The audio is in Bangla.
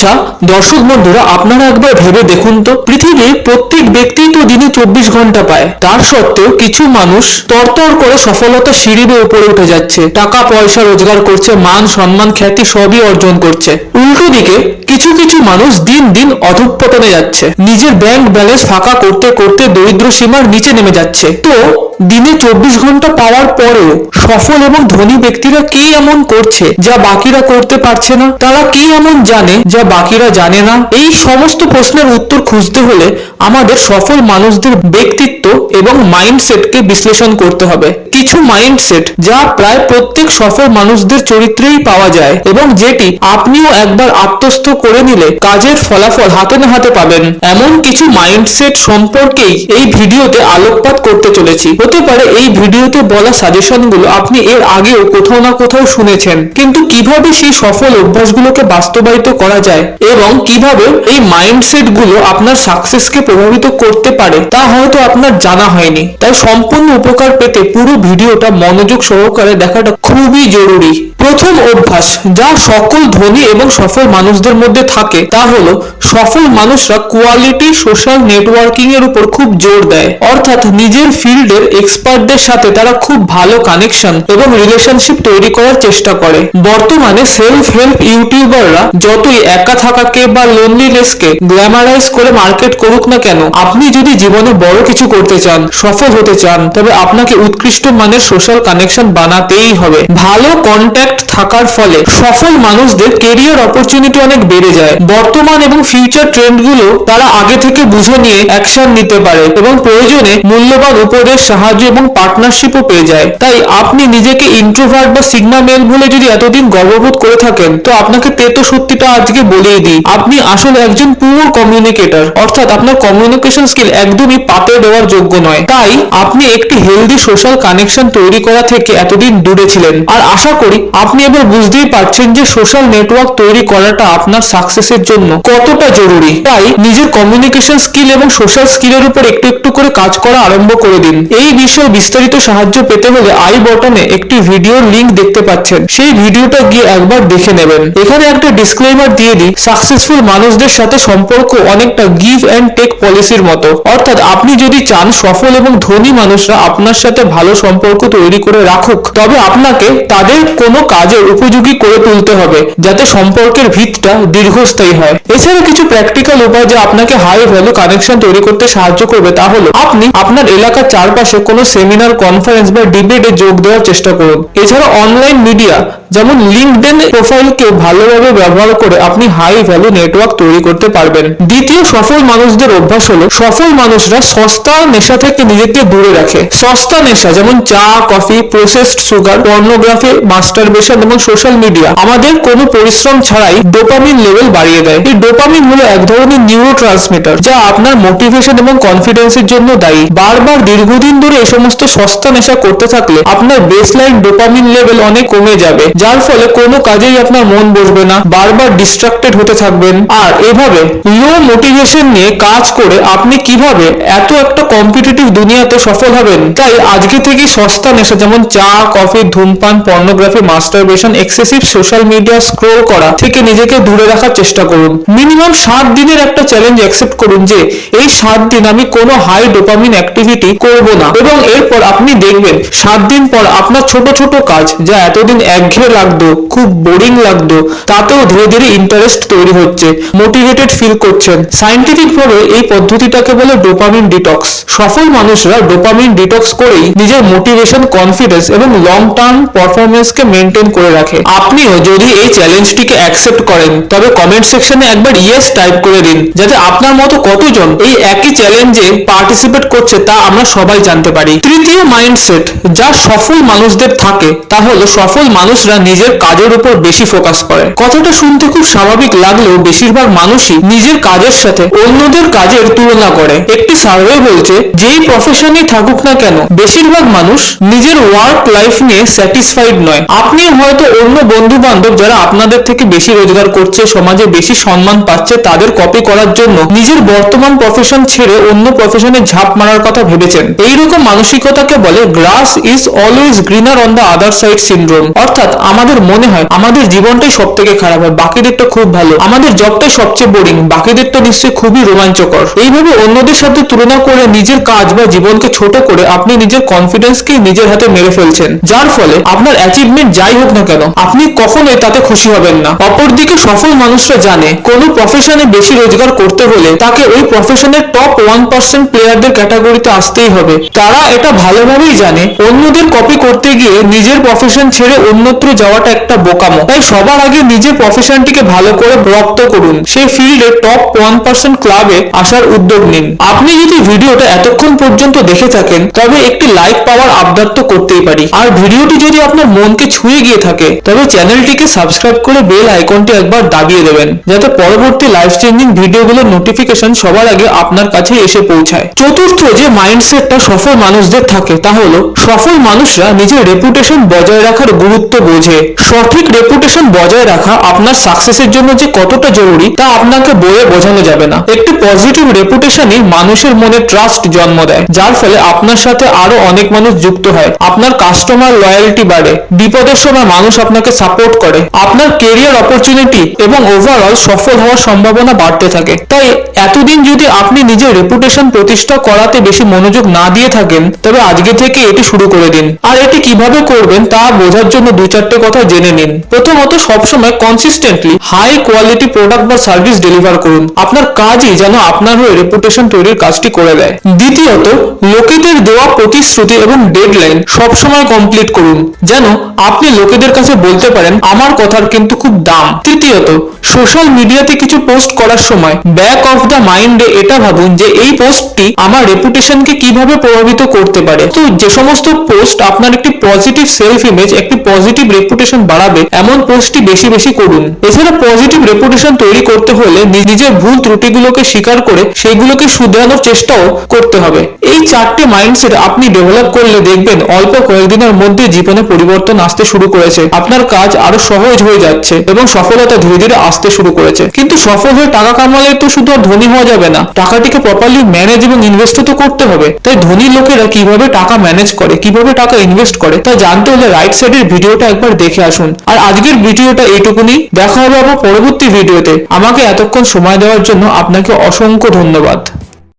আচ্ছা দর্শক বন্ধুরা, আপনারা একবার ভেবে দেখুন তো পৃথিবীর প্রত্যেক ব্যক্তি তো দিনে চব্বিশ ঘণ্টা পায়। তার সত্ত্বেও কিছু মানুষ তরতর করে সফলতা সিঁড়ি উপরে উঠে যাচ্ছে। টাকা, পয়সা রোজগার করছে, মান, সম্মান, খ্যাতি সবই অর্জন করছে। উল্টো দিকে, কিছু কিছু মানুষ দিন দিন অধঃপতনে যাচ্ছে। নিজের ব্যাংক ব্যালেন্স ফাঁকা করতে করতে দরিদ্র সীমার নিচে নেমে যাচ্ছে। তো দিনে চব্বিশ ঘণ্টা পাওয়ার পরেও সফল এবং ধনী ব্যক্তিরা কি এমন করছে যা বাকিরা করতে পারছে না? তারা কি এমন জানে যা বাকিরা জানে না? এই সমস্ত প্রশ্নের উত্তর খুঁজতে হলে আমাদের সফল মানুষদের ব্যক্তিত্ব এবং মাইন্ডসেটকে বিশ্লেষণ করতে হবে। কিছু মাইন্ডসেট যা প্রায় প্রত্যেক সফল মানুষদের চরিত্রেই পাওয়া যায় এবং যেটি আপনিও একবার আত্মস্থ করে নিলে কাজের ফলাফল হাতে না হাতে পাবেন। এমন কিছু মাইন্ডসেট সম্পর্কেই এই ভিডিওতে আলোকপাত করতে চলেছি। হতে পারে এই ভিডিওতে বলা সাজেশনগুলো আপনি এর আগেও কোথাও না কোথাও শুনেছেন। কিন্তু কীভাবে সেই সফল অভ্যাসগুলোকে বাস্তবায়িত করা যায় এবং কীভাবে এই মাইন্ডসেটগুলো আপনার সাকসেসকে প্রভাবিত করতে পারে, তা হয়তো আপনার জানা হয়নি। তাই সম্পূর্ণ উপকার পেতে পুরো ভিডিওটা মনোযোগ সহকারে দেখাটা খুবই জরুরি। প্রথম অভ্যাস যা সকল ধনী এবং সফল মানুষদের মধ্যে থাকে, তা হলো সফল মানুষরা কোয়ালিটি সোশ্যাল নেটওয়ার্কিং এর উপর খুব জোর দেয়। অর্থাৎ নিজের ফিল্ডের এক্সপার্টদের সাথে তারা খুব ভালো কানেকশন এবং রিলেশনশিপ তৈরি করার চেষ্টা করে। বর্তমানে সেলফ হেল্প ইউটিউবাররা যতই একা থাকাকে বা লোনলিনেসকে গ্ল্যামারাইজ করে মার্কেট করুক না কেন, আপনি যদি জীবনে বড় কিছু করতে চান, সফল হতে চান, তবে আপনাকে উৎকৃষ্ট মানের সোশ্যাল কানেকশন বানাতেই হবে। ভালো কন্ট্যাক্ট থাকার ফলে সফল মানুষদের কেরিয়ার অপরচুনিটি অনেক বেড়ে যায়। বর্তমান এবং ফিউচার ট্রেন্ডগুলো তারা আগে থেকে বুঝে নিয়ে অ্যাকশন নিতে পারে এবং প্রয়োজনে মূল্যবান উপদেশ সাহায্য এবং পার্টনারশিপও পেয়ে যায়। তাই আপনি নিজেকে ইন্ট্রোভার্ট বা সিগমা মেল বলে যদি এতদিন গর্ববোধ করে থাকেন, তো আপনাকে তেতো সত্যিটা আজকে বলিয়ে দিই। আপনি আসলে একজন পুয়ার কমিউনিকেটর অর্থাৎ আপনার কমিউনিকেশন স্কিল একদমই পাতে দেওয়ার যোগ্য নয়। তাই আপনি একটি হেলদি সোশ্যাল কানেকশন তৈরি করা থেকে এতদিন দূরে ছিলেন। আর আশা করি আপনি এবার বুঝতেই পারছেন যে সোশ্যাল নেটওয়ার্ক তৈরি করাটা আপনার সাকসেসের জন্য কতটা জরুরি। তাই নিজের কমিউনিকেশন স্কিল এবং সোশ্যাল স্কিলের উপর একটু একটু করে কাজ করা আরম্ভ করে দিন। এই বিষয়ে বিস্তারিত সাহায্য পেতে হলে আই বটনে একটি ভিডিওর লিংক দেখতে পাচ্ছেন। সেই ভিডিওটা গিয়ে একবার দেখে নেবেন। এখানে একটা ডিসক্লেমার দিয়ে দিই সাকসেসফুল মানুষদের সাথে সম্পর্ক অনেকটা গিভ অ্যান্ড টেক পলিসির মতো। অর্থাৎ আপনি যদি চান সফল এবং ধনী মানুষরা আপনার সাথে ভালো সম্পর্ক তৈরি করে রাখুক, তবে আপনাকে তাদের কোনো কাজের উপযোগী করে তুলতে হবে, যাতে সম্পর্কের ভিতটা দীর্ঘস্থায়ী হয়। এছাড়া কিছু প্র্যাকটিক্যাল উপায় যা আপনাকে হাই ভ্যালু কানেকশন তৈরি করতে সাহায্য করবে তা হলো, আপনি আপনার এলাকার চারপাশে কোনো সেমিনার কনফারেন্স বা ডিবেটে যোগ দেওয়ার চেষ্টা করুন। এছাড়া অনলাইন মিডিয়া যেমন লিঙ্কডইন প্রোফাইলকে ভালোভাবে ব্যবহার করে আপনি হাই ভ্যালু নেটওয়ার্ক তৈরি করতে পারবেন। দ্বিতীয়, সফল মানুষদের অভ্যাস হলো সফল মানুষরা সস্তা নেশা থেকে নিজেকে দূরে রাখে। সস্তা নেশা যেমন চা coffee processed sugar pornography masturbation এবং সোশ্যাল মিডিয়া আমাদের কোনো পরিশ্রম ছাড়াই ডোপামিন লেভেল বাড়িয়ে দেয়। এই ডোপামিন হলো এক ধরনের নিউরো ট্রান্সমিটার যা আপনার মোটিভেশন এবং কনফিডেন্সের জন্য দায়ী। বারবার দীর্ঘদিন ধরে এই সমস্ত সস্তা নেশা করতে থাকলে আপনার বেসলাইন ডোপামিন লেভেল অনেক কমে যাবে। যার ফলে কোনো কাজেই আপনার মন বসবে না, বারবার ডিস্ট্রাক্টেড হতে থাকবেন। আর এভাবে লো মোটিভেশন নিয়ে কাজ করে আপনি কীভাবে এত একটা কম্পিটিটিভ দুনিয়াতে সফল হবেন? তাই আজকে থেকে সস্তা নেশা যেমন চা, কফি, ধূমপান pornography masturbation excessive social media scroll করা থেকে নিজেকে দূরে রাখার চেষ্টা করুন। মিনিমাম সাত দিনের একটা চ্যালেঞ্জ অ্যাকসেপ্ট করুন যে এই সাত দিন আমি কোনো হাই ডোপামিন অ্যাক্টিভিটি করব না। এবং এরপর আপনি দেখবেন সাত দিন পর আপনার ছোট ছোট কাজ যা এতদিন একঘেয়ে লাগতো, খুব বোরিং লাগতো। তাতেও ধীরে ধীরে ইন্টারেস্ট তৈরি হচ্ছে মোটিভেটেড ফিল করছেন। সাইন্টিফিক ভাবে এই পদ্ধতিটাকে বলে ডোপামিন ডিটক্স সফল মানুষরা ডোপামিন ডিটক্স করেই নিজের মোটিভেশন কনফিডেন্স এবং লং টার্ম পারফরমেন্সকে মেনটেন করে রাখে। আপনিও যদি এই চ্যালেঞ্জটিকে অ্যাকসেপ্ট করেন, তবে কমেন্ট সেকশনে একবার ইয়েস টাইপ করে দিন, যাতে আপনার মতো কতজন এই একই চ্যালেঞ্জে পার্টিসিপেট করছে তা আমরা সবাই জানতে পারি। তৃতীয় মাইন্ডসেট যা সফল মানুষদের থাকে, তা হলো সফল মানুষরা নিজের কাজের উপর বেশি ফোকাস করে। কথাটা শুনতে খুব স্বাভাবিক লাগলেও বেশিরভাগ মানুষই নিজের কাজের সাথে অন্যদের কাজের তুলনা করে। একটি সার্ভে বলছে, যেই প্রফেশনেই থাকুক না কেন, বেশিরভাগ মানুষ নিজের ওয়ার্ক লাইফ নিয়ে স্যাটিসফাইড নয়। আপনি হয়তো অন্য বন্ধু বান্ধব যারা আপনাদের থেকে বেশি রোজগার করছে, সমাজে বেশি সম্মান পাচ্ছে, তাদের কপি করার জন্য নিজের বর্তমান প্রফেশন ছেড়ে অন্য প্রফেশনে ঝাঁপ মারার কথা ভেবেছেন। এইরকম মানসিকতাকে বলে grass is always greener on the other side syndrome অর্থাৎ আমাদের মনে হয় আমাদের জীবনটাই সব থেকে খারাপ হয় বাকিদেরটা খুব ভালো। আমাদের জবটাই সবচেয়ে বোরিং বাকিদেরটা নিশ্চয়ই খুবই রোমাঞ্চকর। এইভাবে অন্যদের সাথে তুলনা করে নিজের কাজ বা জীবনকে ছোট করে আপনি নিজের কনফিডেন্সকে নিজের হাতে মেরে ফেলছেন। যার ফলে আপনার অ্যাচিভমেন্ট যাই হোক না কেন, আপনি কখনোই তাতে খুশি হবেন না। অপরদিকে সফল মানুষরা জানে, কোন প্রফেশনে বেশি রোজগার করতে হলে তাকে ওই প্রফেশনের টপ ওয়ান পার্সেন্ট প্লেয়ারদের ক্যাটাগরিতে আসতেই হবে। তারা এটা ভালোভাবেই জানে, অন্যদের কপি করতে গিয়ে নিজের প্রফেশন ছেড়ে অন্যত্র যাওয়াটা একটা বোকামো। তাই সবার আগে নিজের প্রফেশনটিকে ভালো করে রপ্ত করুন। সেই ফিল্ডে টপ ওয়ান পার্সেন্ট ক্লাবে আসার উদ্যোগ নিন। আপনি যদি ভিডিওটা এতক্ষণ পর্যন্ত দেখে থাকেন, তবে একটি লাইক পাওয়ার আবদার তো করতেই পারি। আর ভিডিওটি যদি আপনার মনকে ছুঁয়ে গিয়ে থাকে, তবে চ্যানেলটিকে সাবস্ক্রাইব করে বেল আইকনটি একবার দাবিয়ে দেবেন, যাতে পরবর্তী লাইফ চেঞ্জিং ভিডিওগুলোর নোটিফিকেশন সবার আগে আপনার কাছে এসে পৌঁছায়। চতুর্থ যে মাইন্ডসেটটা সফল মানুষদের থাকে, তা হলো সফল মানুষরা নিজের রেপুটেশন বজায় রাখার গুরুত্ব বোঝে। সঠিক রেপুটেশন বজায় রাখা আপনার সাকসেসের জন্য যে কতটা জরুরি তা আপনাকে বইয়ে বোঝানো যাবে না। একটি পজিটিভ রেপুটেশনই মানুষের মনে ট্রাস্ট জন্ম দেয়, যার ফলে আপনার সাথে আরও অনেক মানুষ যুক্ত হয়। আপনার কাস্টমার লয়্যালটি বাড়ে, বিপদের সময় মানুষ আপনাকে সাপোর্ট করে, আপনার কেরিয়ার অপরচুনিটি এবং ওভারঅল সফল হওয়ার সম্ভাবনা বাড়তে থাকে। তাই এতদিন যদি আপনি নিজের রেপুটেশন প্রতিষ্ঠা করাতে বেশি মনোযোগ না দিয়ে থাকেন, তবে আজকে থেকে এটি শুরু করে দিন। আর এটি কীভাবে করবেন তা বোঝার জন্য দু চারটে কথা জেনে নিন। প্রথমত, সবসময় কনসিস্টেন্টলি হাই কোয়ালিটি প্রোডাক্ট বা সার্ভিস ডেলিভার করুন। আপনার কাজই যেন আপনার হয়ে রেপুটেশন তৈরির কাজটি করে দেয়। দ্বিতীয়ত, লোকেদের দেওয়া প্রতিশ্রুতি এবং ডেডলাইন সবসময় কমপ্লিট করুন। যেন আপনি লোকেদের কাছে বলতে পারেন, আমার কথার কিন্তু খুব দাম। তৃতীয়ত সোশ্যাল মিডিয়াতে কিছু পোস্ট করার সময় ব্যাক অফ দ্য মাইন্ডে এটা ভাবুন যে, এই পোস্টটি আমার রেপুটেশনকে কীভাবে প্রভাবিত করতে পারে? তো যে সমস্ত পোস্ট আপনার একটি পজিটিভ সেলফ ইমেজ একটি পজিটিভ রেপুটেশন বাড়াবে, এমন পোস্টটি বেশি বেশি করুন। এছাড়া পজিটিভ রেপুটেশন তৈরি করতে হলে নিজের ভুল ত্রুটিগুলোকে স্বীকার করে সেগুলোকে শুধরানোর চেষ্টাও করতে হবে। এই চারটে মাইন্ডসেট আপনি ডেভেলপ করলে দেখবেন অল্প কয়েকদিনের মধ্যে জীবনে পরিবর্তন আসতে শুরু করেছে। আপনার কাজ আরও সহজ হয়ে যাচ্ছে এবং সফলতা ধীরে ধীরে আসতে শুরু করেছে। কিন্তু সফল হয়ে টাকা কামালে তো শুধু আর ধনী হওয়া যাবে না, টাকাটিকে প্রপারলি ম্যানেজ এবং ইনভেস্ট তো করতে হবে। তাই ধনী লোকেরা কীভাবে টাকা ম্যানেজ করে, কীভাবে টাকা ইনভেস্ট করে, তা জানতে হলে রাইট সাইডের ভিডিওটা একবার দেখে আসুন। আর আজকের ভিডিওটা এইটুকুনি। দেখা হবে আবার পরবর্তী ভিডিওতে। আমাকে এতক্ষণ সময় দেওয়ার জন্য আপনাকে অসংখ্য ধন্যবাদ।